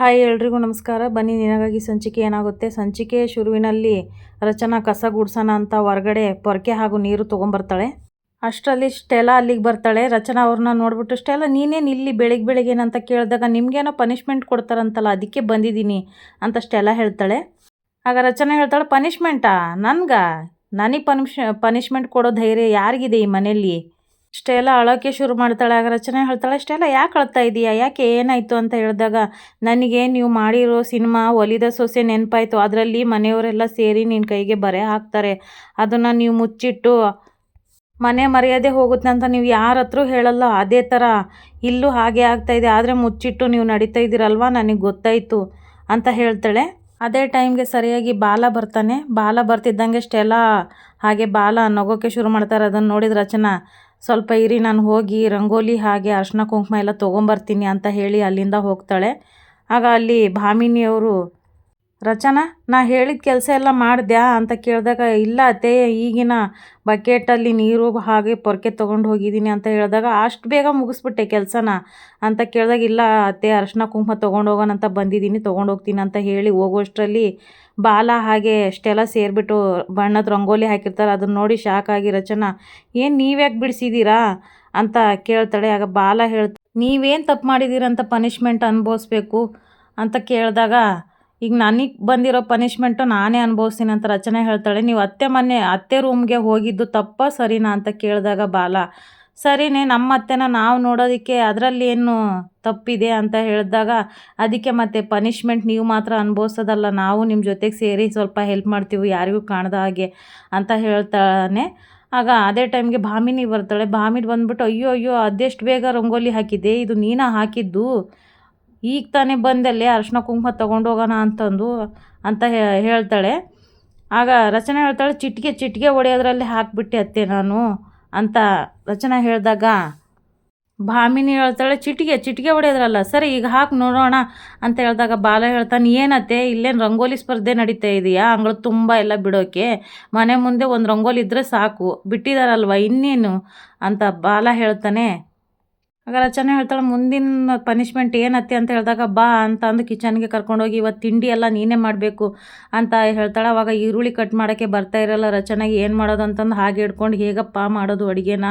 Hi, ಎಲ್ರಿಗೂ ನಮಸ್ಕಾರ. ಬನ್ನಿ, ನಿನಗಾಗಿ ಸಂಚಿಕೆ ಏನಾಗುತ್ತೆ? ಸಂಚಿಕೆ ಶುರುವಿನಲ್ಲಿ ರಚನಾ ಕಸ ಗುಡ್ಸೋಣ ಅಂತ ಹೊರಗಡೆ ಪೊರಕೆ ಹಾಗೂ ನೀರು ತೊಗೊಂಬರ್ತಾಳೆ. ಅಷ್ಟರಲ್ಲಿ ಸ್ಟೆಲಾ ಅಲ್ಲಿಗೆ ಬರ್ತಾಳೆ. ರಚನಾ ಅವ್ರನ್ನ ನೋಡ್ಬಿಟ್ಟು, ಸ್ಟೆಲಾ, ನೀನೇನು ಇಲ್ಲಿ ಬೆಳಿಗ್ಗೆ ಬೆಳಿಗ್ಗೆ ಅಂತ ಕೇಳಿದಾಗ ನಿಮಗೇನೋ ಪನಿಷ್ಮೆಂಟ್ ಕೊಡ್ತಾರಂತಲ್ಲ, ಅದಕ್ಕೆ ಬಂದಿದ್ದೀನಿ ಅಂತ ಸ್ಟೆಲಾ ಹೇಳ್ತಾಳೆ. ಆಗ ರಚನಾ ಹೇಳ್ತಾಳೆ ಪನಿಷ್ಮೆಂಟಾ ನನ್ಗೆ? ನನಗೆ ಪನಿಷ್ ಪನಿಷ್ಮೆಂಟ್ ಕೊಡೋ ಧೈರ್ಯ ಯಾರಿಗಿದೆ ಈ ಮನೆಯಲ್ಲಿ ಸ್ಟೆಲ್ಲ ಅಳೋಕೆ ಶುರು ಮಾಡ್ತಾಳೆ, ಆಗ ರಚನೆ ಹೇಳ್ತಾಳೆ ಸ್ಟೆಲ್ಲ ಯಾಕೆ ಅಳ್ತಾ ಇದೀಯಾ? ಯಾಕೆ ಏನಾಯಿತು? ಅಂತ ಹೇಳಿದಾಗ, ನನಗೆ ನೀವು ಮಾಡಿರೋ ಸಿನಿಮಾ ಒಲಿದ ಸೊಸೆ ನೆನಪಾಯಿತು. ಅದರಲ್ಲಿ ಮನೆಯವರೆಲ್ಲ ಸೇರಿ ನಿನ್ನ ಕೈಗೆ ಬರೆ ಹಾಕ್ತಾರೆ. ಅದನ್ನು ನೀವು ಮುಚ್ಚಿಟ್ಟು ಮನೆ ಮರ್ಯಾದೆ ಹೋಗುತ್ತೆ ಅಂತ ನೀವು ಯಾರ ಹತ್ರ ಹೇಳಲ್ಲ. ಅದೇ ಥರ ಇಲ್ಲೂ ಹಾಗೆ ಆಗ್ತಾ ಇದೆ. ಆದರೆ ಮುಚ್ಚಿಟ್ಟು ನೀವು ನಡೀತಾ ಇದ್ದೀರಲ್ವಾ? ನನಗೆ ಗೊತ್ತಾಯಿತು ಅಂತ ಹೇಳ್ತಾಳೆ. ಅದೇ ಟೈಮ್ಗೆ ಸರಿಯಾಗಿ ಬಾಲ ಬರ್ತಾನೆ. ಬಾಲ ಬರ್ತಿದ್ದಂಗೆ ಇಷ್ಟೆಲ್ಲ ಹಾಗೆ ಬಾಲ ನಗೋಕ್ಕೆ ಶುರು ಮಾಡ್ತಾರೆ. ಅದನ್ನು ನೋಡಿದ ರಚನಾ ಸ್ವಲ್ಪ ಇರಿ, ನಾನು ಹೋಗಿ ರಂಗೋಲಿ ಹಾಗೆ ಅರ್ಶಿನ ಕುಂಕುಮ ಎಲ್ಲ ತೊಗೊಂಬರ್ತೀನಿ ಅಂತ ಹೇಳಿ ಅಲ್ಲಿಂದ ಹೋಗ್ತಾಳೆ. ಆಗ ಅಲ್ಲಿ ಭಾಮಿನಿಯವರು, ರಚನಾ, ನಾ ಹೇಳಿದ ಕೆಲಸ ಎಲ್ಲ ಮಾಡಿದ್ಯಾ? ಅಂತ ಕೇಳಿದಾಗ, ಇಲ್ಲ ಅತ್ತೆ, ಈಗಿನ ಬಕೆಟಲ್ಲಿ ನೀರು ಹಾಗೆ ಪೊರ್ಕೆ ತೊಗೊಂಡು ಹೋಗಿದ್ದೀನಿ ಅಂತ ಹೇಳಿದಾಗ, ಅಷ್ಟು ಬೇಗ ಮುಗಿಸ್ಬಿಟ್ಟೆ ಕೆಲಸನ. ಅಂತ ಕೇಳಿದಾಗ, ಇಲ್ಲ ಅತ್ತೆ, ಅರ್ಶಿನ ಕುಂಕುಮ ತೊಗೊಂಡು ಹೋಗೋಣ ಅಂತ ಬಂದಿದ್ದೀನಿ, ತೊಗೊಂಡು ಹೋಗ್ತೀನಿ ಅಂತ ಹೇಳಿ ಹೋಗೋಷ್ಟರಲ್ಲಿ ಬಾಲ ಹಾಗೆ ಅಷ್ಟೆಲ್ಲ ಸೇರಿಬಿಟ್ಟು ಬಣ್ಣದ ರಂಗೋಲಿ ಹಾಕಿರ್ತಾರೆ. ಅದನ್ನ ನೋಡಿ ಶಾಕ್ ಆಗಿ ರಚನಾ, ಏನು ನೀವ್ಯಾಕೆ ಬಿಡಿಸಿದ್ದೀರಾ ಅಂತ ಕೇಳ್ತಾಳೆ. ಆಗ ಬಾಲ ಹೇಳ್ತ, ನೀವೇನು ತಪ್ಪು ಮಾಡಿದ್ದೀರಂತ ಪನಿಷ್ಮೆಂಟ್ ಅನುಭವಿಸ್ಬೇಕು? ಅಂತ ಕೇಳಿದಾಗ, ಈಗ ನನಗೆ ಬಂದಿರೋ ಪನಿಷ್ಮೆಂಟು ನಾನೇ ಅನುಭವಿಸ್ತೀನಿ ಅಂತ ರಚನೆ ಹೇಳ್ತಾಳೆ. ನೀವು ಅತ್ತೆ ಮನೆ, ಅತ್ತೆ ರೂಮ್ಗೆ ಹೋಗಿದ್ದು ತಪ್ಪ, ಸರಿನಾ? ಅಂತ ಕೇಳಿದಾಗ ಬಾಲ ಸರಿನೇ, ನಮ್ಮ ಅತ್ತೆನ ನಾವು ನೋಡೋದಕ್ಕೆ ಅದರಲ್ಲಿ ಏನು ತಪ್ಪಿದೆ ಅಂತ ಹೇಳಿದಾಗ ಅದಕ್ಕೆ ಮತ್ತೆ ಪನಿಷ್ಮೆಂಟ್ ನೀವು ಮಾತ್ರ ಅನುಭವಿಸೋದಲ್ಲ, ನಾವು ನಿಮ್ಮ ಜೊತೆಗೆ ಸೇರಿ ಸ್ವಲ್ಪ ಹೆಲ್ಪ್ ಮಾಡ್ತೀವಿ, ಯಾರಿಗೂ ಕಾಣದ ಹಾಗೆ ಅಂತ ಹೇಳ್ತಾನೆ. ಆಗ ಅದೇ ಟೈಮ್ಗೆ ಭಾಮಿನಿ ಬರ್ತಾಳೆ. ಭಾಮಿನಿ ಬಂದ್ಬಿಟ್ಟು, ಅಯ್ಯೋ ಅಯ್ಯೋ, ಅದೆಷ್ಟು ಬೇಗ ರಂಗೋಲಿ ಹಾಕಿದ್ದೆ, ಇದು ನೀನು ಹಾಕಿದ್ದು? ಈಗ ತಾನೇ ಬಂದಲ್ಲಿ, ಅರ್ಶಿನ ಕುಂಕುಮ ತೊಗೊಂಡು ಹೋಗೋಣ ಅಂತಂದು, ಅಂತ ಹೇಳ್ತಾಳೆ. ಆಗ ರಚನೆ ಹೇಳ್ತಾಳೆ ಚಿಟಿಕೆ ಚಿಟಿಕೆ ಹೊಡೆಯೋದ್ರಲ್ಲಿ ಹಾಕಿಬಿಟ್ಟೆ ಅತ್ತೆ ನಾನು. ಅಂತ ರಚನೆ ಹೇಳಿದಾಗ, ಭಾಮಿನಿ ಹೇಳ್ತಾಳೆ, ಚಿಟಿಕೆ ಚಿಟಿಕೆ ಹೊಡೆಯೋದ್ರಲ್ಲ, ಸರಿ, ಈಗ ಹಾಕಿ ನೋಡೋಣ ಅಂತ ಹೇಳಿದಾಗ ಬಾಲ ಹೇಳ್ತಾನೆ ಏನತ್ತೆ, ಇಲ್ಲೇನು ರಂಗೋಲಿ ಸ್ಪರ್ಧೆ ನಡೀತಾ ಇದೆಯಾ? ಅಂಗಳ ತುಂಬ ಎಲ್ಲ ಬಿಡೋಕೆ. ಮನೆ ಮುಂದೆ ಒಂದು ರಂಗೋಲಿ ಇದ್ದರೆ ಸಾಕು. ಬಿಟ್ಟಿದಾರಲ್ವ ಇನ್ನೇನು? ಅಂತ ಬಾಲ ಹೇಳ್ತಾನೆ ಆಗ ರಚನೆ ಹೇಳ್ತಾಳೆ, ಮುಂದಿನ ಪನಿಷ್ಮೆಂಟ್ ಏನತ್ತೆ? ಅಂತ ಹೇಳಿದಾಗ, ಬಾ ಅಂತ ಅಂದು ಕಿಚನ್ಗೆ ಕರ್ಕೊಂಡೋಗಿ ಇವತ್ತು ತಿಂಡಿ ಎಲ್ಲ ನೀನೇ ಮಾಡಬೇಕು ಅಂತ ಹೇಳ್ತಾಳೆ. ಅವಾಗ ಈರುಳ್ಳಿ ಕಟ್ ಮಾಡೋಕ್ಕೆ ಬರ್ತಾ ಇರಲ್ಲ ರಚನೆಗೆ, ಏನು ಮಾಡೋದು ಅಂತಂದು ಹಾಗೆ ಹಿಡ್ಕೊಂಡು, ಹೇಗಪ್ಪ ಮಾಡೋದು ಅಡುಗೆನ?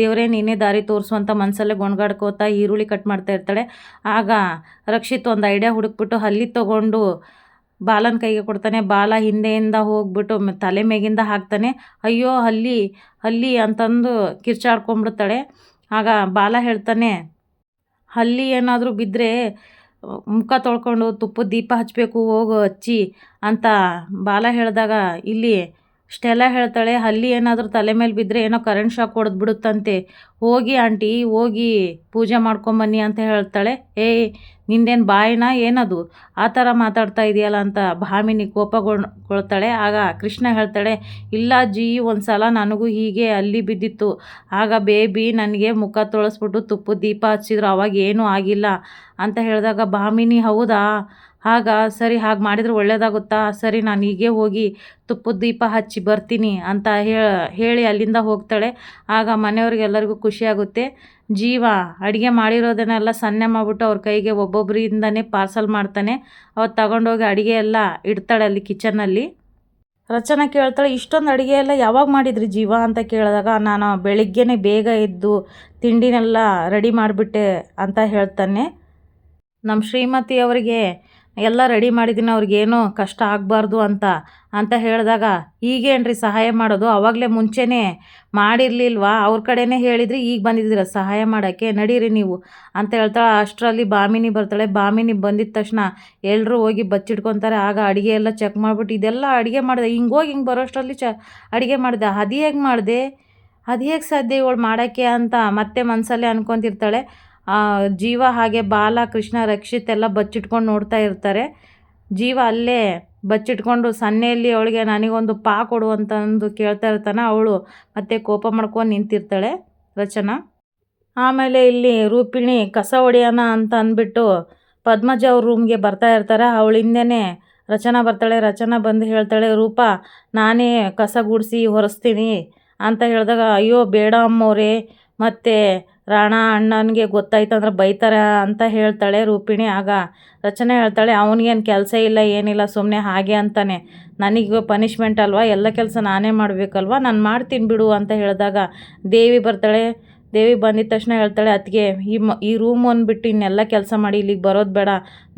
ದೇವರೇ, ನೀನೇ ದಾರಿ ತೋರಿಸು ಅಂತ ಮನಸಲ್ಲೇ ಗೊಣ್ಗಾಡ್ಕೋತಾ ಈರುಳ್ಳಿ ಕಟ್ ಮಾಡ್ತಾ ಇರ್ತಾಳೆ. ಆಗ ರಕ್ಷಿತ್ ಒಂದು ಐಡಿಯಾ ಹುಡುಕ್ಬಿಟ್ಟು ಹಲ್ಲಿ ತೊಗೊಂಡು ಬಾಲನ ಕೈಗೆ ಕೊಡ್ತಾನೆ. ಬಾಲ ಹಿಂದೆಯಿಂದ ಹೋಗ್ಬಿಟ್ಟು ತಲೆ ಮೇಗಿಂದ ಹಾಕ್ತಾನೆ. ಅಯ್ಯೋ ಹಲ್ಲಿ ಹಲ್ಲಿ ಅಂತಂದು ಕಿರ್ಚಾಡ್ಕೊಂಬಿಡ್ತಾಳೆ ಆಗ ಬಾಲ ಹೇಳ್ತಾನೆ ಅಲ್ಲಿ ಏನಾದರೂ ಬಿದ್ದರೆ ಮುಖ ತೊಳ್ಕೊಂಡು ತುಪ್ಪದ ದೀಪ ಹಚ್ಚಬೇಕು ಹೋಗು ಹಚ್ಚಿ ಅಂತ ಬಾಲ ಹೇಳಿದಾಗ, ಇಲ್ಲಿ ಸ್ಟೆಲ್ಲ ಹೇಳ್ತಾಳೆ, ಹಲ್ಲಿ ಏನಾದರೂ ತಲೆ ಮೇಲೆ ಬಿದ್ದರೆ ಏನೋ ಕರೆಂಟ್ ಶಾಕ್ ಹೊಡೆದು ಬಿಡುತ್ತಂತೆ, ಹೋಗಿ ಆಂಟಿ, ಹೋಗಿ ಪೂಜೆ ಮಾಡ್ಕೊಂಬನ್ನಿ ಅಂತ ಹೇಳ್ತಾಳೆ. ಏಯ್ ನಿಂದೇನು ಬಾಯಿನ ಏನದು? ಆ ಥರ ಮಾತಾಡ್ತಾ ಇದೆಯಲ್ಲ ಅಂತ ಭಾಮಿನಿ ಕೋಪಗೊಳ್ತಾಳೆ ಆಗ ಕೃಷ್ಣ ಹೇಳ್ತಾಳೆ, ಇಲ್ಲ ಅಜ್ಜಿ ಒಂದು ಸಲ ನನಗೂ ಹೀಗೆ ಅಲ್ಲಿ ಬಿದ್ದಿತ್ತು. ಆಗ ಬೇಬಿ ನನಗೆ ಮುಖ ತೊಳಸ್ಬಿಟ್ಟು ತುಪ್ಪದ ದೀಪ ಹಚ್ಚಿದ್ರು, ಅವಾಗ ಏನೂ ಆಗಿಲ್ಲ ಅಂತ ಹೇಳಿದಾಗ, ಭಾಮಿನಿ ಹೌದಾ? ಆಗ, ಸರಿ, ಹಾಗೆ ಮಾಡಿದ್ರೆ ಒಳ್ಳೆಯದಾಗುತ್ತಾ ಸರಿ, ನಾನು ಹೀಗೆ ಹೋಗಿ ತುಪ್ಪದ ದೀಪ ಹಚ್ಚಿ ಬರ್ತೀನಿ ಅಂತ ಹೇಳಿ ಅಲ್ಲಿಂದ ಹೋಗ್ತಾಳೆ. ಆಗ ಮನೆಯವ್ರಿಗೆಲ್ಲರಿಗೂ ಖುಷಿಯಾಗುತ್ತೆ. ಜೀವ, ಅಡುಗೆ ಮಾಡಿರೋದನ್ನೆಲ್ಲ ಸನ್ನೆ ಮಾಡಿಬಿಟ್ಟು ಅವ್ರ ಕೈಗೆ ಒಬ್ಬೊಬ್ಬರಿಂದನೇ ಪಾರ್ಸಲ್ ಮಾಡ್ತಾನೆ. ಅವತ್ತು ತಗೊಂಡೋಗಿ ಅಡುಗೆ ಎಲ್ಲ ಇಡ್ತಾಳೆ ಅಲ್ಲಿ ಕಿಚನ್ನಲ್ಲಿ. ರಚನಾ ಕೇಳ್ತಾಳೆ, ಇಷ್ಟೊಂದು ಅಡುಗೆ ಎಲ್ಲ ಯಾವಾಗ ಮಾಡಿದ್ರಿ ಜೀವ? ಅಂತ ಕೇಳಿದಾಗ, ನಾನು ಬೆಳಿಗ್ಗೆನೇ ಬೇಗ ಎದ್ದು ತಿಂಡಿನೆಲ್ಲ ರೆಡಿ ಮಾಡಿಬಿಟ್ಟೆ ಅಂತ ಹೇಳ್ತಾನೆ. ನಮ್ಮ ಶ್ರೀಮತಿ ಅವರಿಗೆ ಎಲ್ಲ ರೆಡಿ ಮಾಡಿದ್ದೀನಿ, ಅವ್ರಿಗೇನು ಕಷ್ಟ ಆಗಬಾರ್ದು ಅಂತ ಅಂತ ಹೇಳಿದಾಗ ಈಗೇನು ರೀ ಸಹಾಯ ಮಾಡೋದು? ಅವಾಗಲೇ ಮುಂಚೆನೇ ಮಾಡಿರಲಿಲ್ವಾ? ಅವ್ರ ಕಡೆನೇ ಹೇಳಿದ್ರಿ ಈಗ ಬಂದಿದ್ದೀರ? ಸಹಾಯ ಮಾಡೋಕ್ಕೆ ನಡೀರಿ ನೀವು ಅಂತ ಹೇಳ್ತಾಳೆ. ಅಷ್ಟರಲ್ಲಿ ಬಾಮಿನಿ ಬರ್ತಾಳೆ. ಬಾಮಿನಿ ಬಂದಿದ್ದ ತಕ್ಷಣ ಎಲ್ಲರೂ ಹೋಗಿ ಬಚ್ಚಿಟ್ಕೊತಾರೆ. ಆಗ ಅಡುಗೆ ಎಲ್ಲ ಚೆಕ್ ಮಾಡಿಬಿಟ್ಟು ಇದೆಲ್ಲ ಅಡುಗೆ ಮಾಡಿದೆ. ಹಿಂಗೆ ಹೋಗಿ ಬರೋಷ್ಟರಲ್ಲಿ ಚ ಅಡುಗೆ ಮಾಡಿದೆ. ಅದು ಹೇಗೆ ಮಾಡಿದೆ? ಅದು ಹೇಗೆ ಸಾಧ್ಯ ಇವಳು ಮಾಡೋಕ್ಕೆ ಅಂತ ಮತ್ತೆ ಮನಸ್ಸಲ್ಲೇ ಅನ್ಕೊತಿರ್ತಾಳೆ. ಜೀವ ಹಾಗೆ ಬಾಲ, ಕೃಷ್ಣ, ರಕ್ಷಿತ್ ಎಲ್ಲ ಬಚ್ಚಿಟ್ಕೊಂಡು ನೋಡ್ತಾ ಇರ್ತಾರೆ. ಜೀವ ಅಲ್ಲೇ ಬಚ್ಚಿಟ್ಕೊಂಡು ಸನ್ನೆಯಲ್ಲಿ ಅವಳಿಗೆ ನನಗೊಂದು ಪಾ ಕೊಡು ಕೇಳ್ತಾ ಇರ್ತಾನೆ ಅವಳು ಮತ್ತೆ ಕೋಪ ಮಾಡ್ಕೊಂಡು ನಿಂತಿರ್ತಾಳೆ ರಚನಾ. ಆಮೇಲೆ ಇಲ್ಲಿ ರೂಪಿಣಿ ಕಸ ಹೊಡೆಯೋಣ ಅಂತ ಅಂದ್ಬಿಟ್ಟು ಪದ್ಮಜ ಅವ್ರ ರೂಮ್ಗೆ ಬರ್ತಾ ಇರ್ತಾರೆ. ಅವಳ ಹಿಂದೆನೆ ರಚನಾ ಬರ್ತಾಳೆ. ರಚನಾ ಬಂದು ಹೇಳ್ತಾಳೆ, ರೂಪ, ನಾನೇ ಕಸ ಗುಡಿಸಿ ಹೊರಿಸ್ತೀನಿ. ಅಂತ ಹೇಳಿದಾಗ, ಅಯ್ಯೋ, ಬೇಡ ಅಮ್ಮೋರೆ ಮತ್ತು ರಾಣ ಅಣ್ಣನಿಗೆ ಗೊತ್ತಾಯ್ತು ಅಂದ್ರೆ ಬೈತಾರೆ ಅಂತ ಹೇಳ್ತಾಳೆ ರೂಪಿಣಿ. ಆಗ ರಚನೆ ಹೇಳ್ತಾಳೆ, ಅವನಿಗೇನು ಕೆಲಸ ಇಲ್ಲ, ಏನಿಲ್ಲ ಸುಮ್ಮನೆ ಹಾಗೆ ಅಂತಾನೆ. ನನಗೆ ಪನಿಷ್ಮೆಂಟ್ ಅಲ್ವಾ? ಎಲ್ಲ ಕೆಲಸ ನಾನೇ ಮಾಡಬೇಕಲ್ವಾ? ನಾನು ಮಾಡ್ತೀನಿ ಬಿಡು, ಅಂತ ಹೇಳಿದಾಗ ದೇವಿ ಬರ್ತಾಳೆ. ದೇವಿ ಬಂದಿದ ತಕ್ಷಣ ಹೇಳ್ತಾಳೆ, ಅತ್ತಿಗೆ, ಈ ಮ, ಈ ರೂಮ್ ಒಂದು ಬಿಟ್ಟು ಇನ್ನೆಲ್ಲ ಕೆಲಸ ಮಾಡಿ, ಇಲ್ಲಿಗೆ ಬರೋದು ಬೇಡ.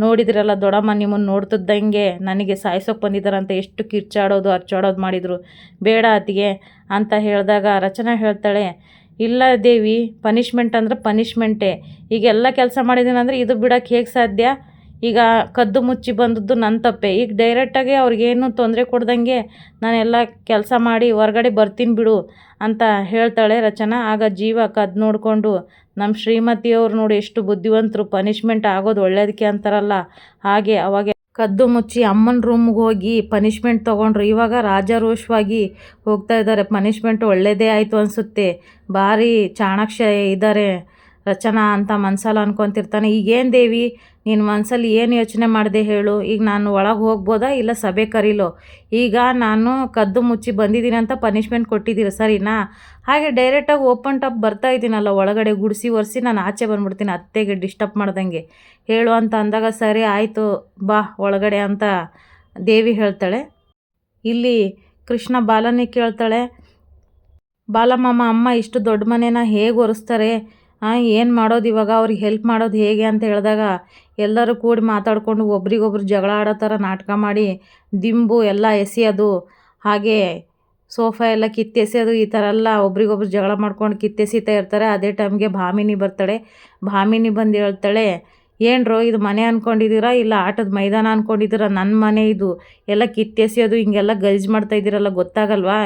ನೋಡಿದ್ರಲ್ಲ ದೊಡ್ಡಮ್ಮ ನಿಮ್ಮನ್ನು ನೋಡ್ತಿದ್ದಂಗೆ? ನನಗೆ ಸಾಯಿಸೋಕೆ ಬಂದಿದ್ದಾರಂತ. ಎಷ್ಟು ಕಿರ್ಚಾಡೋದು, ಅರ್ಚಾಡೋದು ಮಾಡಿದರು. ಬೇಡ ಅತ್ತಿಗೆ, ಅಂತ ಹೇಳಿದಾಗ ರಚನಾ ಹೇಳ್ತಾಳೆ ಇಲ್ಲ ದೇವಿ ಪನಿಷ್ಮೆಂಟ್ ಅಂದ್ರೆ ಪನಿಷ್ಮೆಂಟೇ ಈಗ ಎಲ್ಲ ಕೆಲಸ ಮಾಡಿದ್ದೀನಿ ಅಂದರೆ ಇದು ಬಿಡೋಕ್ಕೆ ಹೇಗೆ ಸಾಧ್ಯ? ಈಗ ಕದ್ದು ಮುಚ್ಚಿ ಬಂದದ್ದು ನನ್ನ ತಪ್ಪೆ. ಈಗ ಡೈರೆಕ್ಟಾಗಿ ಅವ್ರಿಗೇನು ತೊಂದರೆ ಕೊಡ್ದಂಗೆ ನಾನೆಲ್ಲ ಕೆಲಸ ಮಾಡಿ ಹೊರಗಡೆ ಬರ್ತೀನಿ ಬಿಡು ಅಂತ ಹೇಳ್ತಾಳೆ ರಚನಾ. ಆಗ ಜೀವ ಕದ್ದು ನೋಡಿಕೊಂಡು ನಮ್ಮ ಶ್ರೀಮತಿಯವ್ರು ನೋಡಿ ಎಷ್ಟು ಬುದ್ಧಿವಂತರು ಪನಿಷ್ಮೆಂಟ್ ಆಗೋದು ಒಳ್ಳೇದಕ್ಕೆ ಅಂತಾರಲ್ಲ. ಹಾಗೆ ಅವಾಗ ಕದ್ದು ಮುಚ್ಚಿ ಅಮ್ಮನ ರೂಮ್ಗೆ ಹೋಗಿ ಪನಿಷ್ಮೆಂಟ್ ತೊಗೊಂಡ್ರು. ಇವಾಗ ರಾಜಾರೋಷವಾಗಿ ಹೋಗ್ತಾ ಇದ್ದಾರೆ ಪನಿಷ್ಮೆಂಟ್ ಒಳ್ಳೆಯದೇ ಆಯಿತು ಅನಿಸುತ್ತೆ. ಭಾರಿ ಚಾಣಾಕ್ಷ ಇದ್ದಾರೆ ರಚನಾ ಅಂತ ಮನ್ಸಲ್ಲಿ ಅನ್ಕೊತಿರ್ತಾನೆ, ಈಗೇನು ದೇವಿ, ನೀನು ಮನಸ್ಸಲ್ಲಿ ಏನು ಯೋಚನೆ ಮಾಡಿದೆ ಹೇಳು? ಈಗ ನಾನು ಒಳಗೆ ಹೋಗ್ಬೋದಾ ಇಲ್ಲ ಸಭೆ ಕರೀಲೋ? ಈಗ ನಾನು ಕದ್ದು ಮುಚ್ಚಿ ಬಂದಿದ್ದೀನಿ ಅಂತ ಪನಿಷ್ಮೆಂಟ್ ಕೊಟ್ಟಿದ್ದೀರ? ಸರಿನಾ? ಹಾಗೆ ಡೈರೆಕ್ಟಾಗಿ ಓಪನ್ ಟಾಪ್ ಬರ್ತಾ ಇದ್ದೀನಲ್ಲ, ಒಳಗಡೆ ಗುಡಿಸಿ ಒರೆಸಿ ನಾನು ಆಚೆ ಬಂದ್ಬಿಡ್ತೀನಿ, ಅತ್ತೆಗೆ ಡಿಸ್ಟರ್ಬ್ ಮಾಡ್ದಂಗೆ. ಹೇಳು ಅಂತ ಅಂದಾಗ, ಸರಿ, ಆಯಿತು, ಬಾ, ಒಳಗಡೆ ಅಂತ ದೇವಿ ಹೇಳ್ತಾಳೆ. ಇಲ್ಲಿ ಕೃಷ್ಣ ಬಾಲನಿ ಕೇಳ್ತಾಳೆ ಬಾಲಮ್ಮಮ್ಮ ಅಮ್ಮ ಇಷ್ಟು ದೊಡ್ಡ ಮನೇನ ಹೇಗೆ ಒರೆಸ್ತಾರೆ? ಏನು ಮಾಡೋದು ಇವಾಗ? ಅವ್ರಿಗೆ ಹೆಲ್ಪ್ ಮಾಡೋದು ಹೇಗೆ ಅಂತ ಹೇಳಿದಾಗ, ಎಲ್ಲರೂ ಕೂಡಿ ಮಾತಾಡಿಕೊಂಡು ಒಬ್ರಿಗೊಬ್ರು ಜಗಳ ಆಡೋ ಥರ ನಾಟಕ ಮಾಡಿ, ದಿಂಬು ಎಲ್ಲ ಎಸೆಯೋದು, ಹಾಗೆ ಸೋಫಾ ಎಲ್ಲ ಕಿತ್ತೆಸೆಯೋದು, ಈ ಥರ ಎಲ್ಲ ಒಬ್ರಿಗೊಬ್ರು ಜಗಳ ಮಾಡ್ಕೊಂಡು ಕಿತ್ತೆಸೀತಾ ಇರ್ತಾರೆ. ಅದೇ ಟೈಮ್ಗೆ ಭಾಮಿನಿ ಬರ್ತಾಳೆ. ಭಾಮಿನಿ ಬಂದು ಹೇಳ್ತಾಳೆ ಏನ್ರೋ ಇದು ಮನೆ ಅಂದ್ಕೊಂಡಿದ್ದೀರಾ ಇಲ್ಲ ಆಟದ ಮೈದಾನ ಅಂದ್ಕೊಂಡಿದ್ದೀರಾ ನನ್ನ ಮನೆ ಇದು. ಎಲ್ಲ ಕಿತ್ತೆಸೆಯೋದು, ಹಿಂಗೆಲ್ಲ ಗಲೀಜು ಮಾಡ್ತಾ ಇದ್ದೀರಲ್ಲ, ಗೊತ್ತಾಗಲ್ವಾ?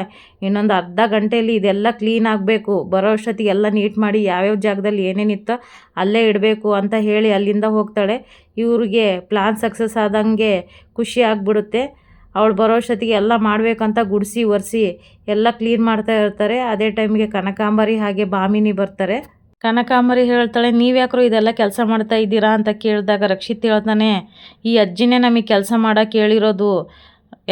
ಇನ್ನೊಂದು ಅರ್ಧ ಗಂಟೆಯಲ್ಲಿ ಇದೆಲ್ಲ ಕ್ಲೀನ್ ಆಗಬೇಕು. ಬರೋ ಅಷ್ಟೊತ್ತಿಗೆ ಎಲ್ಲ ನೀಟ್ ಮಾಡಿ ಯಾವ್ಯಾವ ಜಾಗದಲ್ಲಿ ಏನೇನಿತ್ತೋ ಅಲ್ಲೇ ಇಡಬೇಕು ಅಂತ ಹೇಳಿ ಅಲ್ಲಿಂದ ಹೋಗ್ತಾಳೆ. ಇವ್ರಿಗೆ ಪ್ಲಾನ್ ಸಕ್ಸಸ್ ಆದಂಗೆ ಖುಷಿ ಆಗಿಬಿಡುತ್ತೆ. ಅವಳು ಬರೋ ಅಷ್ಟೊತ್ತಿಗೆ ಎಲ್ಲ ಮಾಡಬೇಕಂತ ಗುಡಿಸಿ ಒರೆಸಿ ಎಲ್ಲ ಕ್ಲೀನ್ ಮಾಡ್ತಾ ಇರ್ತಾರೆ. ಅದೇ ಟೈಮ್ಗೆ ಕನಕಾಂಬರಿ ಹಾಗೆ ಬಾಮಿನಿ ಬರ್ತಾರೆ. ಕನಕಾಂಬರಿ ಹೇಳ್ತಾಳೆ ನೀವ್ಯಾಕ್ರು ಇದೆಲ್ಲ ಕೆಲಸ ಮಾಡ್ತಾ ಇದ್ದೀರಾ ಅಂತ ಕೇಳಿದಾಗ ರಕ್ಷಿತ್ ಹೇಳ್ತಾನೆ, ಈ ಅಜ್ಜಿನೇ ನಮಗೆ ಕೆಲಸ ಮಾಡೋಕೆ ಹೇಳಿರೋದು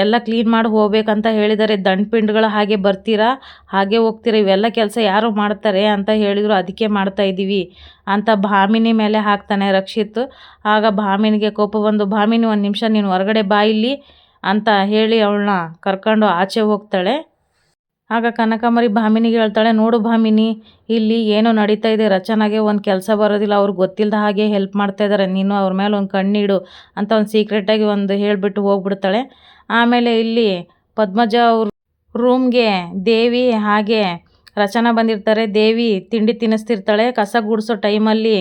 ಎಲ್ಲ ಕ್ಲೀನ್ ಮಾಡಿ ಹೋಗ್ಬೇಕಂತ ಹೇಳಿದ್ದಾರೆ ದಂಡ್ಪಿಂಡ್ಗಳು ಹಾಗೆ ಬರ್ತೀರಾ? ಹಾಗೆ ಹೋಗ್ತೀರಾ? ಇವೆಲ್ಲ ಕೆಲಸ ಯಾರು ಮಾಡ್ತಾರೆ ಅಂತ ಹೇಳಿದರು, ಅದಕ್ಕೆ ಮಾಡ್ತಾ ಇದ್ದೀವಿ ಅಂತ ಭಾಮಿನಿ ಮೇಲೆ ಹಾಕ್ತಾನೆ ರಕ್ಷಿತ್. ಆಗ ಭಾಮಿನಿಗೆ ಕೋಪ ಬಂದು, ಭಾಮಿನಿ, ಒಂದು ನಿಮಿಷ ನೀನು ಹೊರಗಡೆ ಬಾಯಿಲಿ ಅಂತ ಹೇಳಿ ಅವಳನ್ನ ಕರ್ಕೊಂಡು ಆಚೆ ಹೋಗ್ತಾಳೆ. ಆಗ ಕನಕಾಂಬರಿ ಭಾಮಿನಿಗೆ ಹೇಳ್ತಾಳೆ, ನೋಡು ಭಾಮಿನಿ, ಇಲ್ಲಿ ಏನೋ ನಡೀತಾ ಇದೆ, ರಚನಾಗೆ ಒಂದು ಕೆಲಸ ಬರೋದಿಲ್ಲ ಅವ್ರಿಗೆ ಗೊತ್ತಿಲ್ಲದ ಹಾಗೆ ಹೆಲ್ಪ್ ಮಾಡ್ತಾ ಇದ್ದಾರೆ ನೀನು ಅವ್ರ ಮೇಲೆ ಒಂದು ಕಣ್ಣಿಡು ಅಂತ ಒಂದು ಸೀಕ್ರೆಟಾಗಿ ಒಂದು ಹೇಳಿಬಿಟ್ಟು ಹೋಗ್ಬಿಡ್ತಾಳೆ. ಆಮೇಲೆ ಇಲ್ಲಿ ಪದ್ಮಜ ಅವ್ರ ರೂಮ್ಗೆ ದೇವಿ ಹಾಗೆ ರಚನಾ ಬಂದಿರ್ತಾರೆ, ದೇವಿ ತಿಂಡಿ ತಿನ್ನಿಸ್ತಿರ್ತಾಳೆ ಕಸ ಗುಡಿಸೋ ಟೈಮಲ್ಲಿ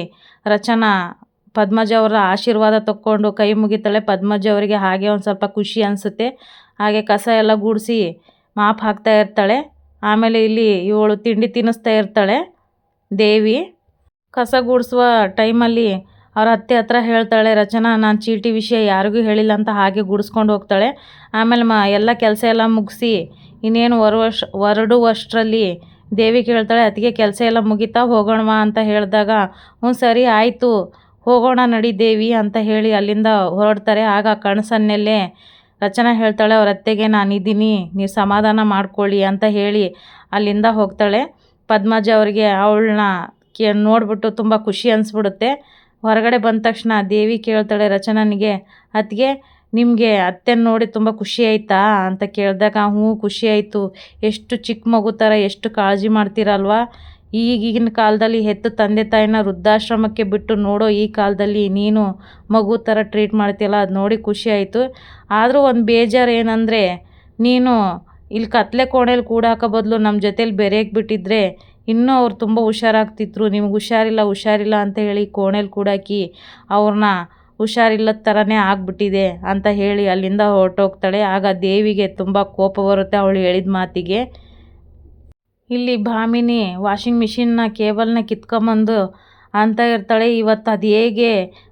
ರಚನಾ ಪದ್ಮಜ ಅವರ ಆಶೀರ್ವಾದ ತಕ್ಕೊಂಡು ಕೈ ಮುಗಿತಾಳೆ, ಪದ್ಮಜ ಅವರಿಗೆ ಹಾಗೆ ಒಂದು ಸ್ವಲ್ಪ ಖುಷಿ ಅನಿಸುತ್ತೆ, ಹಾಗೆ ಕಸ ಎಲ್ಲ ಗುಡಿಸಿ ಮಾಪ್ ಹಾಕ್ತಾ ಇರ್ತಾಳೆ. ಆಮೇಲೆ ಇಲ್ಲಿ ಇವಳು ತಿಂಡಿ ತಿನ್ನಿಸ್ತಾ ಇರ್ತಾಳೆ. ದೇವಿ ಕಸ ಗುಡಿಸುವ ಟೈಮಲ್ಲಿ ಅವ್ರ ಅತ್ತೆ ಹತ್ರ ಹೇಳ್ತಾಳೆ, ರಚನಾ, ನಾನು ಚೀಟಿ ವಿಷಯ ಯಾರಿಗೂ ಹೇಳಿಲ್ಲ ಅಂತ ಹಾಗೆ ಗುಡಿಸ್ಕೊಂಡು ಹೋಗ್ತಾಳೆ. ಆಮೇಲೆ ಮ, ಎಲ್ಲ ಕೆಲಸ ಎಲ್ಲ ಮುಗಿಸಿ ಇನ್ನೇನು ಹೊರುವಷ್ಟು ಹೊರಡುವಷ್ಟರಲ್ಲಿ ದೇವಿ ಕೇಳ್ತಾಳೆ, ಅತ್ತಿಗೆ ಕೆಲಸ ಎಲ್ಲ ಮುಗಿತಾ ಹೋಗೋಣವಾ ಅಂತ ಹೇಳಿದಾಗ, ಹ್ಞೂ ಸರಿ ಆಯಿತು, ಹೋಗೋಣ ನಡಿ ದೇವಿ ಅಂತ ಹೇಳಿ ಅಲ್ಲಿಂದ ಹೊರಡ್ತಾರೆ. ಆಗ ಕಣಸನ್ನೆಲ್ಲೇ ರಚನಾ ಹೇಳ್ತಾಳೆ, ಅವ್ರ ಅತ್ತೆಗೆ ನಾನಿದ್ದೀನಿ ನೀವು ಸಮಾಧಾನ ಮಾಡ್ಕೊಳ್ಳಿ ಅಂತ ಹೇಳಿ ಅಲ್ಲಿಂದ ಹೋಗ್ತಾಳೆ. ಪದ್ಮಜ ಅವರಿಗೆ ಅವಳನ್ನ ಕೇ, ನೋಡಿಬಿಟ್ಟು ತುಂಬ ಖುಷಿ ಅನಿಸ್ಬಿಡುತ್ತೆ. ಹೊರಗಡೆ ಬಂದ ತಕ್ಷಣ ದೇವಿ ಕೇಳ್ತಾಳೆ ರಚನನಿಗೆ, ಅತ್ತಿಗೆ, ನಿಮಗೆ ಅತ್ತೆನ ನೋಡಿ ತುಂಬ ಖುಷಿ ಆಯಿತಾ? ಅಂತ ಕೇಳಿದಾಗ, ಹ್ಞೂ, ಖುಷಿ ಆಯಿತು. ಎಷ್ಟು ಚಿಕ್ಕ ಮಗು ಥರ ಎಷ್ಟು ಕಾಳಜಿ ಮಾಡ್ತೀರಲ್ವಾ? ಈಗಿನ ಕಾಲದಲ್ಲಿ ಹೆತ್ತು ತಂದೆ ತಾಯಿನ ವೃದ್ಧಾಶ್ರಮಕ್ಕೆ ಬಿಟ್ಟು ನೋಡೋ ಈ ಕಾಲದಲ್ಲಿ ನೀನು ಮಗು ಥರ ಟ್ರೀಟ್ ಮಾಡ್ತೀಯಲ್ಲ, ಅದು ನೋಡಿ ಖುಷಿ ಆಯಿತು. ಆದರೂ ಒಂದು ಬೇಜಾರು ಏನಂದರೆ, ನೀನು ಇಲ್ಲಿ ಕತ್ಲೆ ಕೋಣೆಲಿ ಕೂಡಾಕೋ ಬದಲು ನಮ್ಮ ಜೊತೇಲಿ ಬೆರೆಯಕ್ಕೆ ಬಿಟ್ಟಿದ್ರೆ ಇನ್ನೂ ಅವ್ರು ತುಂಬ ಹುಷಾರಾಗ್ತಿದ್ರು. ನಿಮ್ಗೆ ಹುಷಾರಿಲ್ಲ ಹುಷಾರಿಲ್ಲ ಅಂತ ಹೇಳಿ ಕೋಣೆಲಿ ಕೂಡಾಕಿ ಅವ್ರನ್ನ ಹುಷಾರಿಲ್ಲದ ಥರನೇ ಆಗಿಬಿಟ್ಟಿದೆ ಅಂತ ಹೇಳಿ ಅಲ್ಲಿಂದ ಹೊರಟೋಗ್ತಾಳೆ. ಆಗ ದೇವಿಗೆ ತುಂಬ ಕೋಪ ಬರುತ್ತೆ ಅವಳು ಹೇಳಿದ ಮಾತಿಗೆ. ಇಲ್ಲಿ ಭಾಮಿನಿ ವಾಷಿಂಗ್ ಮಿಷಿನ್ನ ಕೇಬಲ್ನ ಕಿತ್ಕೊಂಬಂದು ಅಂತ ಇರ್ತಾಳೆ. ಇವತ್ತು ಅದು ಹೇಗೆ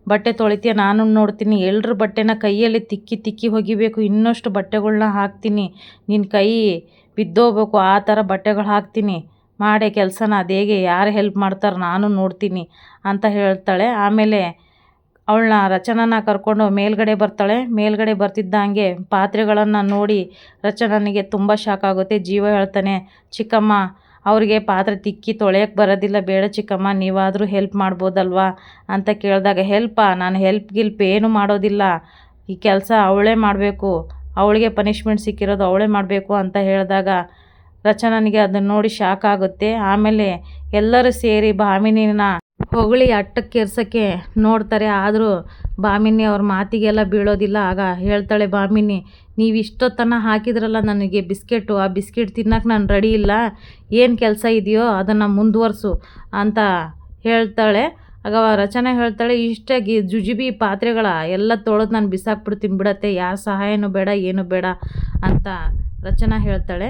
ಬಟ್ಟೆ ತೊಳಿತೀಯ ನಾನು ನೋಡ್ತೀನಿ. ಎಲ್ಲರ ಬಟ್ಟೆನ ಕೈಯಲ್ಲಿ ತಿಕ್ಕಿ ತಿಕ್ಕಿ ಒಗಿಬೇಕು ಇನ್ನಷ್ಟು ಬಟ್ಟೆಗಳನ್ನ ಹಾಕ್ತೀನಿ. ನಿನ್ನ ಕೈ ಬಿದ್ದೋಗ್ಬೇಕು. ಆ ಥರ ಬಟ್ಟೆಗಳು ಹಾಕ್ತೀನಿ. ಮಾಡೇ ಕೆಲಸನ. ಅದು ಹೇಗೆ? ಯಾರು ಹೆಲ್ಪ್ ಮಾಡ್ತಾರೆ? ನಾನು ನೋಡ್ತೀನಿ ಅಂತ ಹೇಳ್ತಾಳೆ. ಆಮೇಲೆ ಅವಳನ್ನ ರಚನನ ಕರ್ಕೊಂಡು ಮೇಲ್ಗಡೆ ಬರ್ತಾಳೆ. ಮೇಲ್ಗಡೆ ಬರ್ತಿದ್ದಂಗೆ ಪಾತ್ರೆಗಳನ್ನು ನೋಡಿ ರಚನನಿಗೆ ತುಂಬ ಶಾಕ್ ಆಗುತ್ತೆ. ಜೀವ ಹೇಳ್ತಾನೆ, ಚಿಕ್ಕಮ್ಮ, ಅವ್ರಿಗೆ ಪಾತ್ರೆ ತಿಕ್ಕಿ ತೊಳೆಯೋಕ್ಕೆ ಬರೋದಿಲ್ಲ ಬೇಡ ಚಿಕ್ಕಮ್ಮ, ನೀವಾದರೂ ಹೆಲ್ಪ್ ಮಾಡ್ಬೋದಲ್ವಾ? ಅಂತ ಕೇಳಿದಾಗ, ಹೆಲ್ಪ, ನಾನು ಹೆಲ್ಪ್ ಗಿಲ್ಪ್ ಏನು ಮಾಡೋದಿಲ್ಲ. ಈ ಕೆಲಸ ಅವಳೇ ಮಾಡಬೇಕು. ಅವಳಿಗೆ ಪನಿಷ್ಮೆಂಟ್ ಸಿಕ್ಕಿರೋದು ಅವಳೇ ಮಾಡಬೇಕು. ಅಂತ ಹೇಳಿದಾಗ, ರಚನನಿಗೆ ಅದನ್ನು ನೋಡಿ ಶಾಕ್ ಆಗುತ್ತೆ. ಆಮೇಲೆ ಎಲ್ಲರೂ ಸೇರಿ ಭಾಮಿನಿನ ಹೊಗಳಿ ಅಟ್ಟಕ್ಕೇರ್ಸೋಕ್ಕೆ ನೋಡ್ತಾರೆ. ಆದರೂ ಬಾಮಿನಿ ಅವ್ರ ಮಾತಿಗೆಲ್ಲ ಬೀಳೋದಿಲ್ಲ. ಆಗ ಹೇಳ್ತಾಳೆ ಭಾಮಿನಿ ನೀವು ಇಷ್ಟೊತ್ತನ ಹಾಕಿದ್ರಲ್ಲ ನನಗೆ ಬಿಸ್ಕೆಟು. ಆ ಬಿಸ್ಕೆಟ್ ತಿನ್ನೋಕೆ ನಾನು ರೆಡಿ ಇಲ್ಲ. ಏನು ಕೆಲಸ ಇದೆಯೋ ಅದನ್ನು ಮುಂದುವರಿಸು ಅಂತ ಹೇಳ್ತಾಳೆ. ಆಗ ರಚನೆ ಹೇಳ್ತಾಳೆ, ಇಷ್ಟೇ ಗಿ, ಜುಜುಬಿ ಪಾತ್ರೆಗಳ ಎಲ್ಲ ತೊಳೆದು ನಾನು ಬಿಸಾಕ್ಬಿಡ್ತೀನಿ ಬಿಡತ್ತೆ. ಯಾರ ಸಹಾಯನೂ ಬೇಡ, ಏನು ಬೇಡ ಅಂತ ರಚನಾ ಹೇಳ್ತಾಳೆ.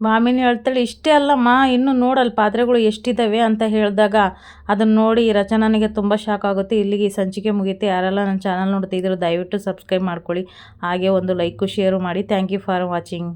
ಭಾಮಿನಿ ಹೇಳ್ತಾಳೆ, ಇಷ್ಟೇ ಅಲ್ಲಮ್ಮ, ಇನ್ನೂ ನೋಡಲ್ಲ ಪಾತ್ರೆಗಳು ಎಷ್ಟಿದ್ದಾವೆ ಅಂತ ಹೇಳಿದಾಗ ಅದನ್ನು ನೋಡಿ ರಚನಾನಿಗೆ ತುಂಬ ಶಾಕ್ ಆಗುತ್ತೆ. ಇಲ್ಲಿಗೆ ಈ ಸಂಚಿಕೆ ಮುಗಿಯುತ್ತೆ. ಯಾರೆಲ್ಲ ನನ್ನ ಚಾನಲ್ ನೋಡ್ತಿದ್ರು ದಯವಿಟ್ಟು ಸಬ್ಸ್ಕ್ರೈಬ್ ಮಾಡ್ಕೊಳ್ಳಿ. ಹಾಗೆ ಒಂದು ಲೈಕು ಶೇರು ಮಾಡಿ. Thank you for watching